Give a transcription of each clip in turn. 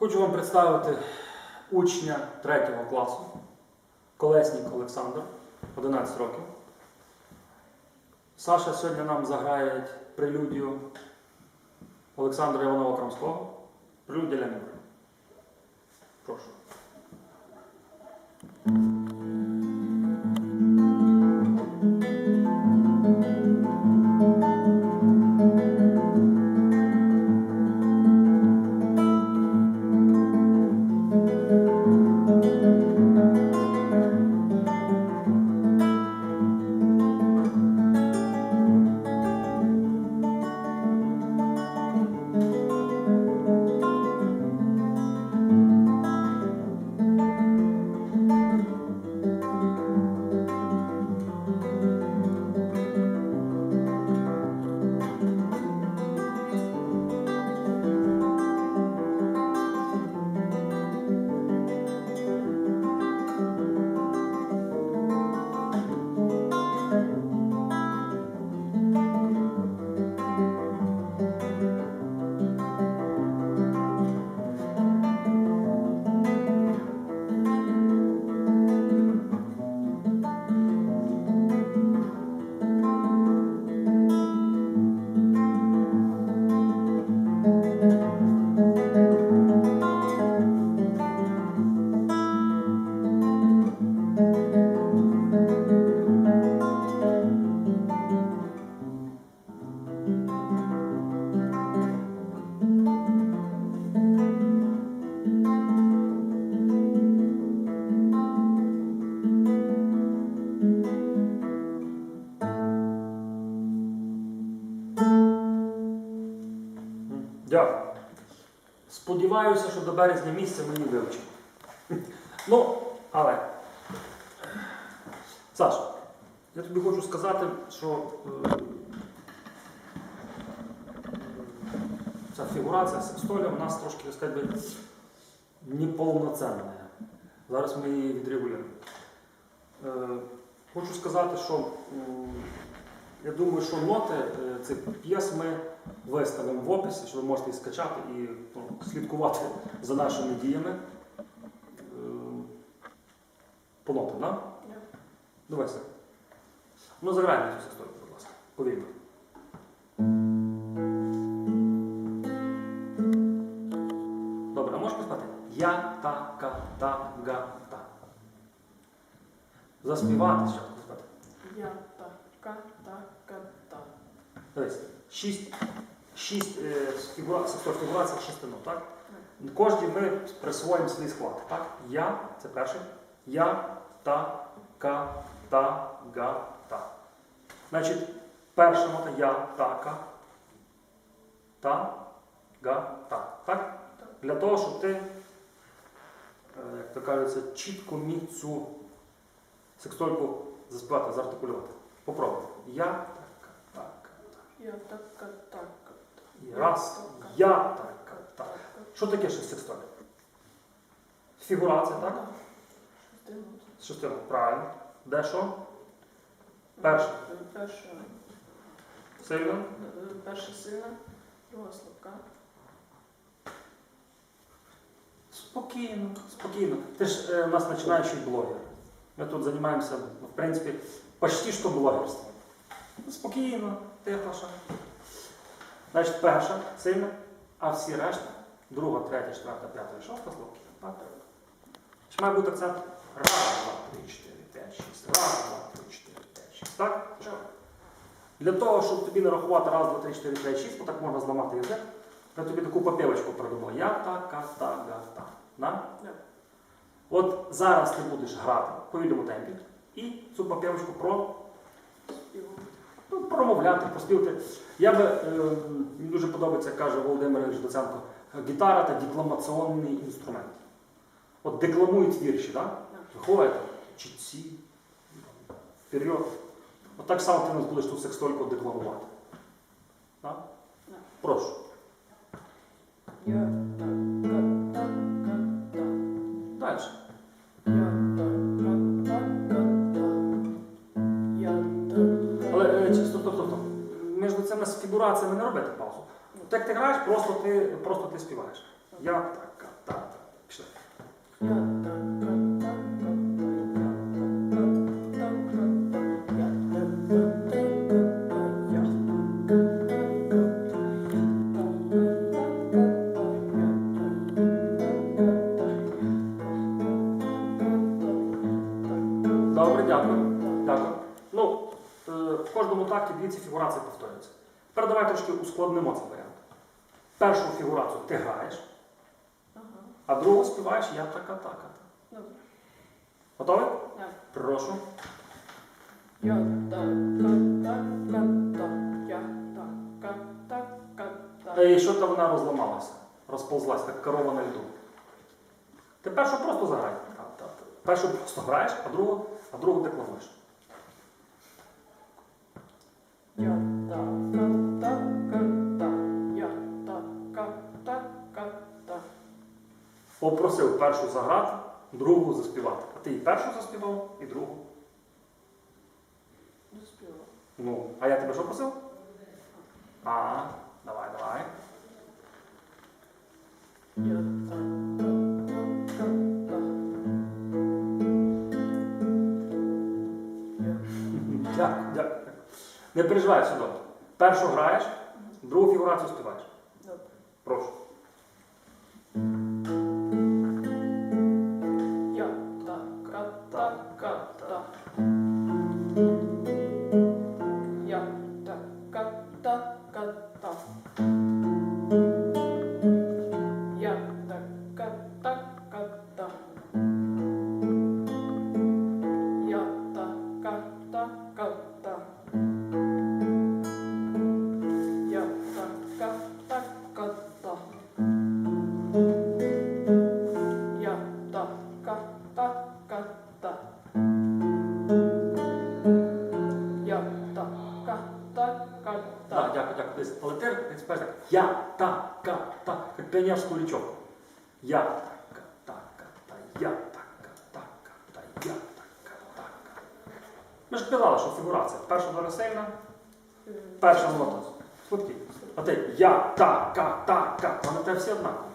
Хочу вам представити учня 3 класу, Колеснік Олександр, 11 років. Саша сьогодні нам заграє прелюдію Олександра Іванова Крамського. Прелюдія для. Прошу. Дякую. Сподіваюся, що до березня місяця мені вивчимо. Ну, але. Саша, я тобі хочу сказати, що е, ця фігурація секстоля у нас трошки, сказати, неповноценна. Зараз ми її відрегулюємо. Е, Хочу сказати, що м, я думаю, що ноти е, цих п'єс ми виставимо в описі, що ви можете їх скачати і ну, слідкувати за нашими діями. Е, По нотам, так? Да. Давай все. Ну, заграємо цю історію, будь ласка. Повільно. Добре, а можеш поспати? Я, та, ка, та, га, та. Заспівати спочатку спати. Я та. Дивись, шість, шість е, фігурацій шести так? Кожні ми присвоїмо свій склад, так? Я, це перше. Я, та, ка, та, га, та. Значить, перша нота я, та, ка, та, га, та. Так? Для того, щоб ти, е, як то кажеться, чітко міг цю секстольку заспівати, зартикулювати. Попробуй. Я, Я така, така, І раз, я, так, так. Що таке шестистоль? Фігурація, так? Шестина, правильно. Де що? Перша. Перша, Сильно? е, перша сильна, друга слабка. Спокійно, спокійно. Ти ж е, у нас починаючий блогер. Ми тут займаємося, ну, в принципі, почти що блогерством. Ну, Спокійно, ще. Значить, перша сильна, а всі решта, друга, третя, четверта, п'ята і шоста слабкі. Чи має бути акцент? Раз, два, три, чотири, п'ять, шість. Раз, два, три, чотири, п'ять, шість. Так? Що? Для того, щоб тобі нарахувати раз, два, три, чотири, п'ять, шість, бо так можна зламати язик, я тобі таку попівочку придумав. Я така, та, га, та. Да? От зараз ти будеш грати в повільному темпі і цю попівочку про, промовляти, проспівати. Я би, е, мені дуже подобається, як каже Володимир Ілліч Доценко, гітара та декламаційний інструмент. От декламують вірші, так? Виходять, чітці, вперед. От так само ти нас будеш ту секстольку декламувати. Так? Прошу. Я Між цими фігураціями не робити паузу. Як ти граєш, просто ти, просто ти співаєш. Я так, так, так. Пішли. Трошки ускладнимо цей варіант. Першу фігурацію ти граєш, Ага, а другу співаєш я така така. добре. Готовий? Так. Прошу. Я та І що там вона розламалася, розповзлась, як корова на льду. Ти першу просто заграй. Першу просто граєш, а другу, а другу декламуєш. Я та Попросив першу заграти, другу заспівати. А ти і першу заспівав, і другу. Доспіла. Ну, а я тебе що просив? А, давай, давай. Дякую, дякую. Не переживай, все добре. Першу граєш, другу фігурацію співаєш. добре. Прошу. Піонерську річок. Я та ка та ка та я та ка та я та ка. Ми ж казали, що фігурація. Перша дуже сильна, перша нота. Слабкі. А ти я та ка та ка. Вони тебе всі однакові.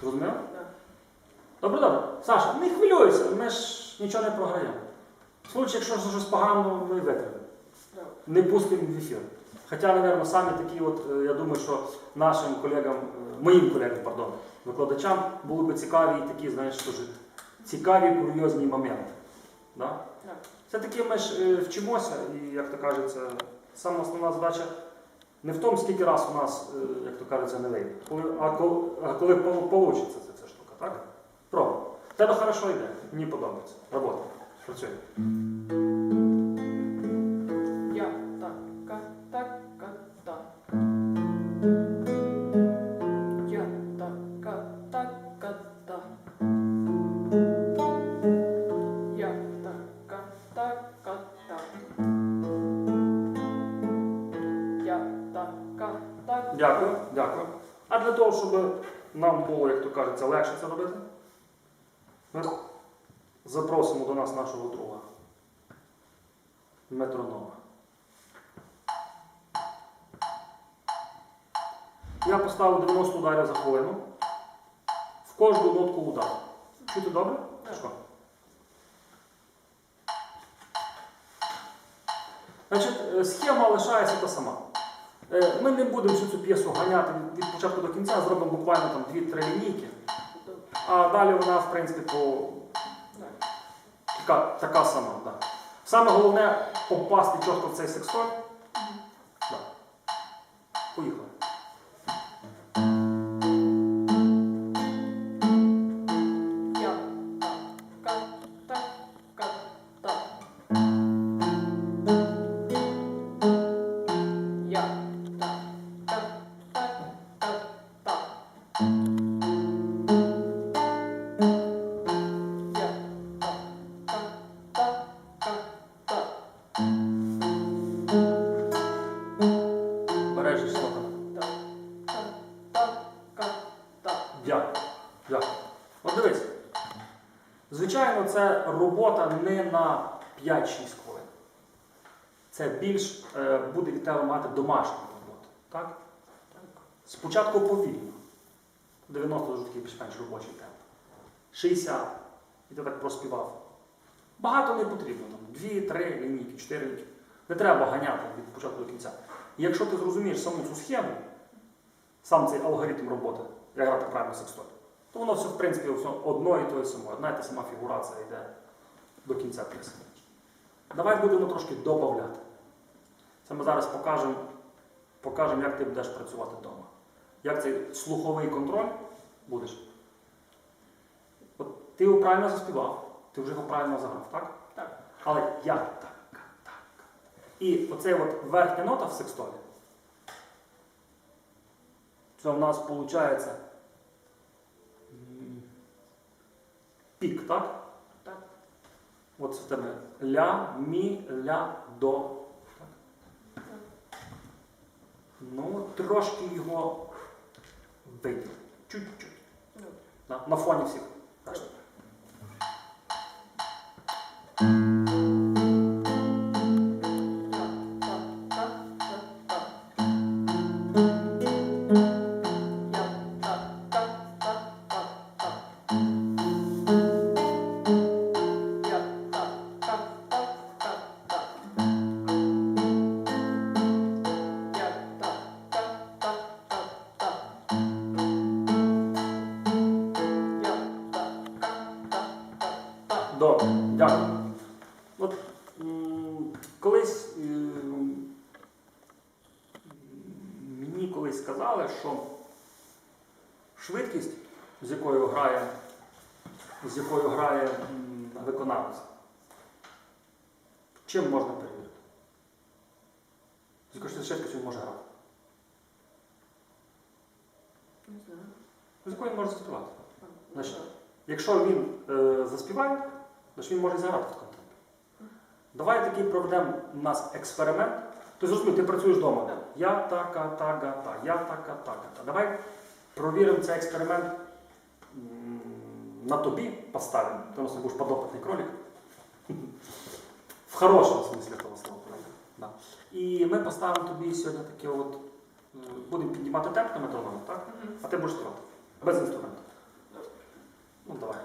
Зрозумів? Да. Добре, добре. Саша, не хвилюйся, ми ж нічого не програємо. В случаї, якщо щось погано, ми витримаємо. Не пустимо в ефір. Хоча, напевно, самі такі, от, е, я думаю, що нашим колегам, е, моїм колегам, пардон, викладачам були б цікаві і такі, знаєш, дуже цікаві курйозні моменти. Да? Все-таки ми ж е, вчимося, і, як то кажеться, сама основна задача не в тому, скільки раз у нас, як то кажеться, не вийде, а коли, а коли вийде ця, ця штука, так? Пробуй. Тебе хорошо йде, мені подобається. Робота. Працює. Було, як то кажеться, легше це робити, ми запросимо до нас нашого друга. Метронома. Я поставив 90 ударів за хвилину. В кожну нотку удар. Чути добре? Що? Значить, е, схема лишається та сама. Е, Ми не будемо всю цю п'єсу ганяти від- від початку до кінця, зробимо буквально там 2-3 лінійки, а далі вона, в принципі, по... Така, така сама. Да. Саме головне попасти чітко в цей секстоль. Не на 5-6 хвилин. Це більш е, буде від тебе мати домашню роботу. Так? Так. Спочатку повільно. 90 вже такий більш-менш робочий темп. 60. І ти так проспівав. Багато не потрібно. Там, 2, 3 лінійки, 4 лінійки. Не треба ганяти від початку до кінця. І якщо ти зрозумієш саму цю схему, сам цей алгоритм роботи, як грати правильно секстоль, то воно все, в принципі, все одно і то і само. Одна і та сама фігурація йде до кінця пісні. Давай будемо трошки додавати. Це ми зараз покажемо, покажемо, як ти будеш працювати вдома. Як цей слуховий контроль будеш. От ти його правильно заспівав, ти вже його правильно заграв, так? Так. Але як так, так, так. І оцей от верхня нота в секстолі. Це в нас виходить пік? Так. От це в тебе ля, мі, ля, до. Так? Ну, трошки його вийде. Чуть-чуть. На, на фоні всіх. решти. Колись сказали, що швидкість, з якою грає, з якою грає виконавець, чим можна перевірити? З якою швидкістю він може грати? Не знаю. З якою він може заспівати? Значить. Якщо він е, заспіває, значить він може зіграти в темпі. Давай такий проведемо у нас експеримент. Ти зрозумів, ти працюєш вдома. Я така, та, га, та, я така, та, га, та. Давай провіримо цей експеримент на тобі поставимо. Ти у нас будеш подопитний кролик. В хорошому смислі того слова. правда? Да. І ми поставимо тобі сьогодні таке от. Будемо піднімати темп на метрономі, так? А ти будеш співати. Без інструменту. Ну давай.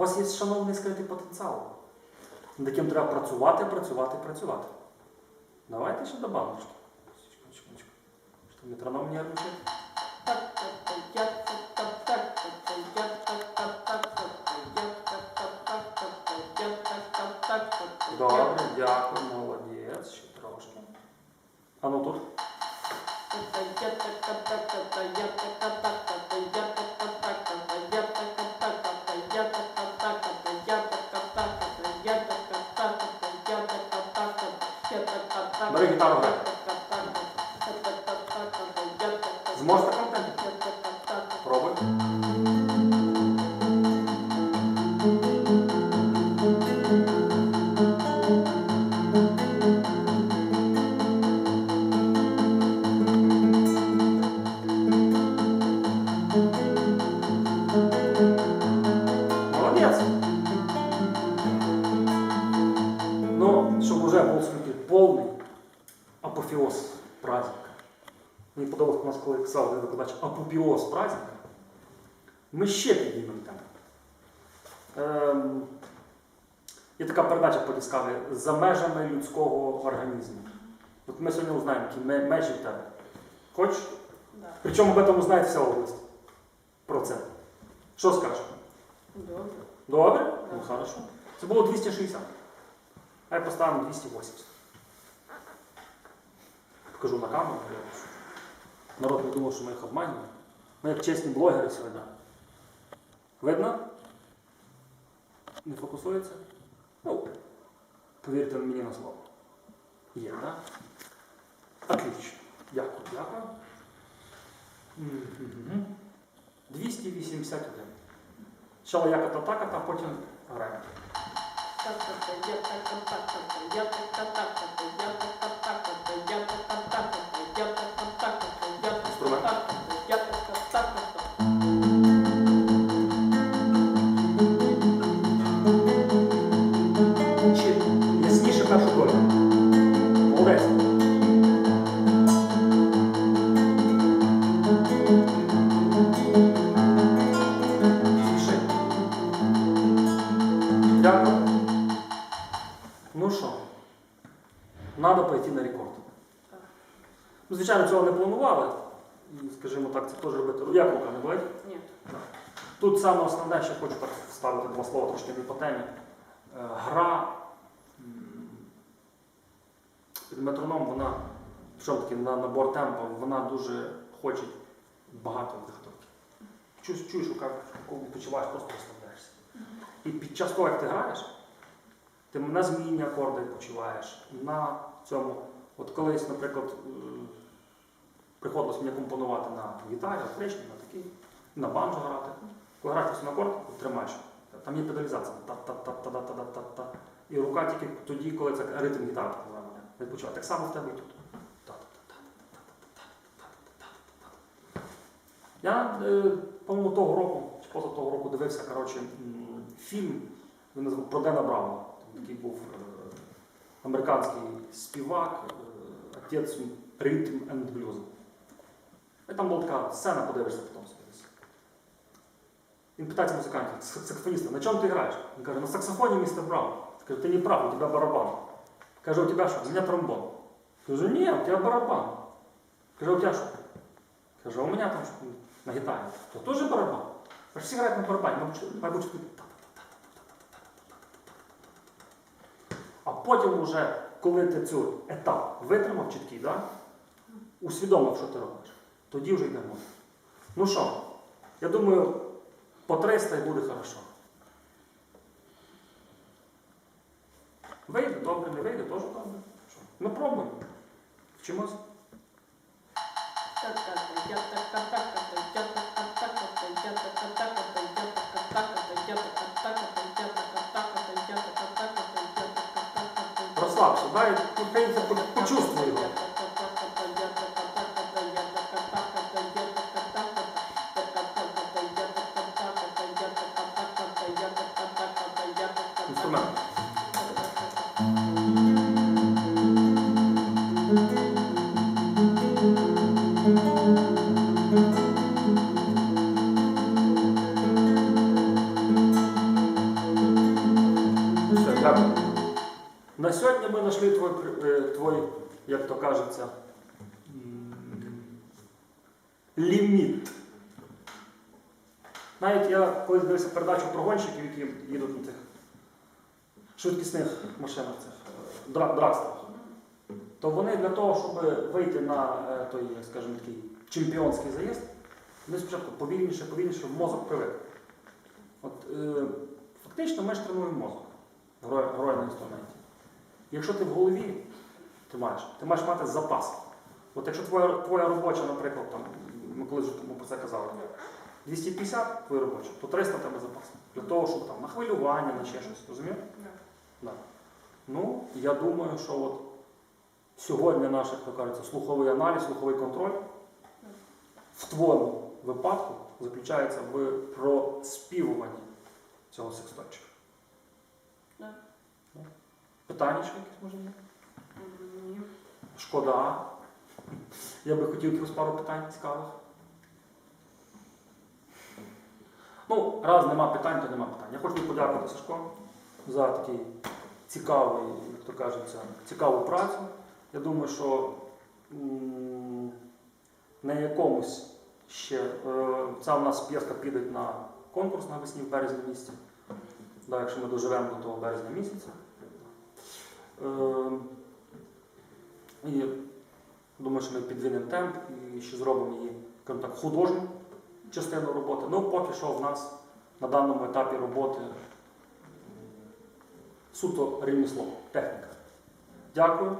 У вас є шановний скритий потенціал, над яким треба працювати, працювати, працювати. Давайте ще до баночки. Метроном не ручить. Добре, дякую, молодець. Ще трошки. А ну тут. питання. Ми ще піднімемо темп. Ем, є така передача по Discovery за межами людського організму. От ми сьогодні узнаємо, які межі в тебе. Хочеш? Да. Причому об этом узнає вся область. Про це. Що скажеш? Добре. Добре? Ну, хорошо. Це було 260. А я поставимо 280. Покажу на камеру. Народ не думав, що ми їх обманюємо. Ми як чесні блогери сьогодні. Видно? Не фокусується? Ну, повірте мені на слово. Є, так? Да? Отлично. Дякую, дякую. Мгм. 281. Спочатку яката таката, а потім граємо. Так, так, треба пойти на рекорд. Ну, звичайно, цього не планували. Скажімо так, це теж робити. Як рука не болить? Ні. Тут саме основне, ще хочу так вставити два слова трошки не по темі. Е, Гра під метроном, вона, що таки на набор темпу, вона дуже хоче багато вдихнути. Чуєш, чуєш, коли відпочиваєш, просто розслабляєшся. І під час того, як ти граєш, ти на змінні акорди почуваєш, на цьому. От колись, наприклад, е, приходилось мені компонувати на гітарі, електричній, на такій, на банджо грати. Коли граєш на акорд, тримаєш. Там є педалізація. Та-та-та-та-та-та-та-та. І рука тільки тоді, коли це ритм гітари відпочиває. Так само в тебе і тут. Я, е, по-моєму, того року, чи поза того року дивився коротше, фільм, він назвав про Дена Брауна. Там такий був е, американський співак, е, отець ритм and блюз. І там була така сцена, подивишся потім собі. десь. Він питається музикантів, сак- саксофониста, на чому ти граєш? Він каже, на саксофоні, містер Браун. Каже, ти не прав, у тебе барабан. Каже, у тебе що? У мене тромбон. Кажу, ні, у тебе барабан. Каже, у тебе що? Каже, у мене там що, на гітарі. То теж барабан. Аж всі грають на барабані, мабуть, потім уже, коли ти цю етап витримав чіткий, да? усвідомив, що ти робиш, тоді вже йдемо. Ну що, я думаю, по 300 і буде хорошо. Вийде, добре, не вийде, теж добре. Ми пробуємо. Вчимось. Розслабся, дай українцям по- почувствуй його. На сьогодні ми знайшли твій, е, твій як то кажеться, ліміт. Навіть я колись дивився передачу про гонщиків, які їдуть на цих швидкісних машинах, цих е. То вони для того, щоб вийти на е, той, скажімо, такий чемпіонський заїзд, вони спочатку повільніше, повільніше, мозок привик. От, е, фактично ми ж тренуємо мозок, герой на інструменті. Якщо ти в голові тримаєш, ти маєш мати запас. От якщо твоя, твоя робоча, наприклад, там, ми колись вже про це казали, 250 твоя робоча, то 300 в тебе запас. Для того, щоб там на хвилювання, на ще щось, розумієш? Да. Ну, я думаю, що от сьогодні наш, як то кажеться, слуховий аналіз, слуховий контроль в твоєму випадку заключається в проспівуванні цього секстончика. Питання ще якісь може є? Шкода. Я би хотів якихось пару питань цікавих. Ну, раз нема питань, то нема питань. Я хочу подякувати Сашко за такий цікавий, як то кажеться, цікаву працю. Я думаю, що на якомусь ще е, ця в нас п'єска піде на конкурс навесні в березні місяці. Да, якщо ми доживемо до того березня місяця. Е, і думаю, що ми підвинемо темп і ще зробимо її, так, художню частину роботи. Ну, поки що в нас на даному етапі роботи суто ремісло, техніка. Дякую.